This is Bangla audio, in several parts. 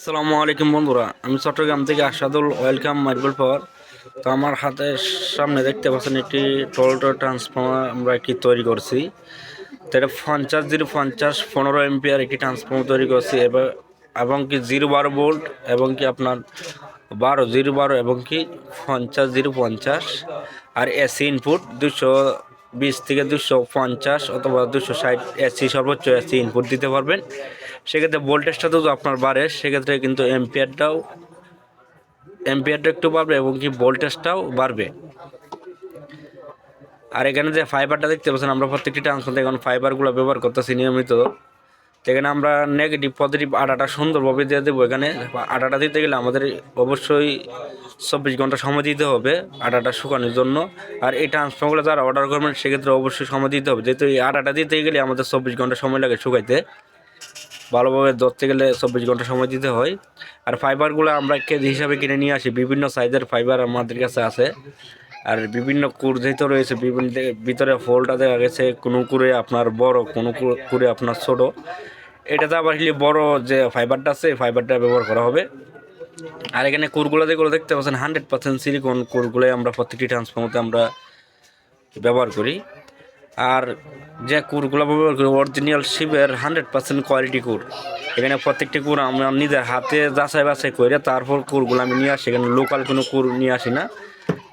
আসসালামু আলাইকুম বন্ধুরা, আমি চট্টগ্রাম থেকে আসাদুল ওয়েলকাম মার্বেল পাওয়ার তো আমার হাতের সামনে দেখতে পাচ্ছেন একটি টোলটো ট্রান্সফর্মার আমরা একটি তৈরি করছি। তো এটা পঞ্চাশ জিরো পঞ্চাশ পনেরো এমপিআর একটি ট্রান্সফর্মার তৈরি করছি, এবার এবং কি জিরো বারো ভোল্ট এবং কি আপনার বারো জিরো বারো এবং কি পঞ্চাশ জিরো পঞ্চাশ আর এসি ইনপুট দুশো বিশ থেকে দুশো পঞ্চাশ অথবা দুশো ষাট এসি সর্বোচ্চ এসি ইনপুট দিতে পারবেন। সেক্ষেত্রে ভোল্টেজটা তো আপনার বাড়ে, সেক্ষেত্রে কিন্তু এম্পিয়ারটাও এম্পিয়ারটা একটু বাড়বে এবং কি ভোল্টেজটাও বাড়বে। আর এখানে যে ফাইবারটা দেখতে পাচ্ছেন, আমরা প্রত্যেকটি ট্রান্সফার এখন ফাইবারগুলো ব্যবহার করতেছি নিয়মিত। এখানে আমরা নেগেটিভ পজিটিভ আটাটা সুন্দরভাবে দিয়ে দেবো। এখানে আটাটা দিতে গেলে আমাদের অবশ্যই চব্বিশ ঘণ্টা সময় দিতে হবে আটাটা শুকানোর জন্য। আর এই ট্রান্সফারগুলো যারা অর্ডার করবেন, সেক্ষেত্রে অবশ্যই সময় দিতে হবে। যেহেতু এই আটাটা দিতে গেলে আমাদের চব্বিশ ঘণ্টা সময় লাগে শুকাইতে। ভালোভাবে ধরতে গেলে চব্বিশ ঘণ্টা সময় দিতে হয়। আর ফাইবারগুলো আমরা কেজি হিসাবে কিনে নিয়ে আসি। বিভিন্ন সাইজের ফাইবার আমাদের কাছে আছে। আর বিভিন্ন কুর যেহেতু রয়েছে, বিভিন্ন ভিতরে ফোলটা দেখা গেছে কোনো কুরে আপনার বড়, কোনো কুরে আপনার ছোট। এটাতে আবার বড় যে ফাইবারটা আছে ফাইবারটা ব্যবহার করা হবে। আর এখানে কুরগুলো যেগুলো দেখতে পাচ্ছেন হান্ড্রেড পার্সেন্ট সিলিকন কুরগুলোই আমরা প্রত্যেকটি ট্রান্সফর্মতে আমরা ব্যবহার করি। আর যে কুরগুলো ব্যবহার অরিজিনাল শিবের হান্ড্রেড পার্সেন্ট কোয়ালিটি কুর। এখানে প্রত্যেকটি কুর আমরা নিজের হাতে যাচাই বাছাই করে তারপর কুরগুলো আমি নিয়ে আসি। এখানে লোকাল কোনো কুর নিয়ে আসি না।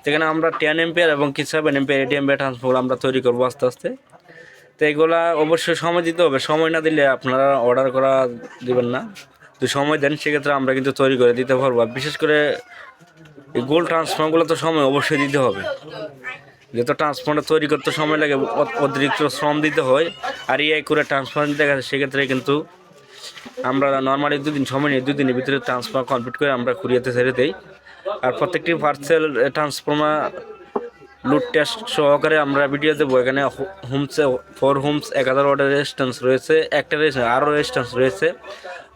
সেখানে আমরা টেন এম্পিয়ার এবং কি seven ampere eight ampere transform আমরা তৈরি করব আস্তে আস্তে। তো এগুলা অবশ্যই সময় দিতে হবে। সময় না দিলে আপনারা অর্ডার করা দিবেন না। তো সময় দেন, সেক্ষেত্রে আমরা কিন্তু তৈরি করে দিতে পারব। বিশেষ করে গোল ট্রান্সফর্মগুলো তো সময় অবশ্যই দিতে হবে। যেহেতু ট্রান্সফর্মার তৈরি করতে সময় লাগে অতিরিক্ত শ্রম দিতে হয়, আর ইআই করে ট্রান্সফর্মার দিতে গেছে সেক্ষেত্রে কিন্তু আমরা নর্মালি দুদিন সময় নিয়ে দুদিনের ভিতরে ট্রান্সফার কমপ্লিট করে আমরা কুরিয়াতে ছেড়ে দিই। আর প্রত্যেকটি পার্সেল ট্রান্সফর্মার লুট টেস্ট সহকারে আমরা ভিডিও দেবো। এখানে হোমসে ফোর হোমস এক হাজার ওয়ার্ডের রেজিস্ট্যান্স রয়েছে, একটা রয়েছে আরও রেজিস্ট্যান্স রয়েছে।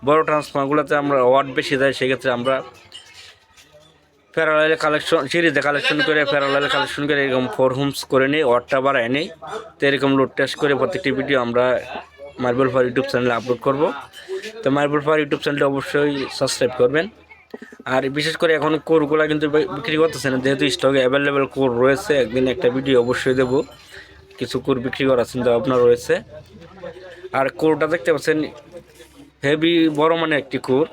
বড় ট্রান্সফর্মারগুলোতে আমরা ওয়ার্ড বেশি দেয়, সেক্ষেত্রে আমরা প্যারালাইলে কালেকশন সিরিজে কালেকশন করে প্যারালাইলে কালেকশন করে এরকম ফোর হোমস করে নিই ওয়াটটা বাড়ায় নিই। তো এরকম লোড টেস্ট করে প্রত্যেকটি ভিডিও আমরা মার্বেল ফার ইউটিউব চ্যানেলে আপলোড করব। তো মার্বেল ফর ইউটিউব চ্যানেলটা অবশ্যই সাবস্ক্রাইব করবেন। আর বিশেষ করে এখন কোরগুলো কিন্তু বিক্রি করতেছে না, যেহেতু স্টকে অ্যাভেলেবেল কোর রয়েছে, একদিন একটা ভিডিও অবশ্যই দেবো। কিছু কোর বিক্রি করার চিন্তা ভাবনা রয়েছে। আর কোরটা দেখতে পাচ্ছেন হেভি বড় মানে একটি কোর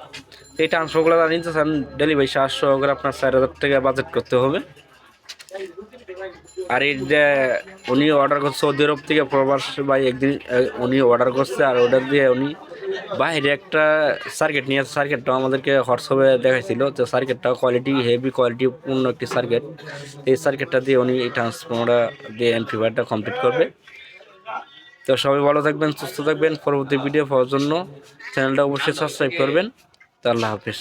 এই ট্রান্সফারগুলো যারা নিতে চান ডেলিভারি সাতশো করে আপনার চার হাজার টাকা বাজেট করতে হবে। আর এই যে উনি অর্ডার করছে সৌদি আরব থেকে, প্রবাস ভাই একদিন উনি অর্ডার করছে আর অর্ডার দিয়ে উনি বাইরে একটা সার্কিট নিয়ে সার্কিটটাও আমাদেরকে হোয়াটসঅ্যাপে দেখাইছিল তো সার্কিটটা কোয়ালিটি হেভি কোয়ালিটি পূর্ণ একটি সার্কিট এই সার্কিটটা দিয়ে উনি এই ট্রান্সফর্মারটা দিয়ে এমপ্লিফায়ারটা কমপ্লিট করবে। তো সবাই ভালো থাকবেন, সুস্থ থাকবেন। পরবর্তী ভিডিও পাওয়ার জন্য চ্যানেলটা অবশ্যই সাবস্ক্রাইব করবেন। তো আল্লাহ হাফিজ।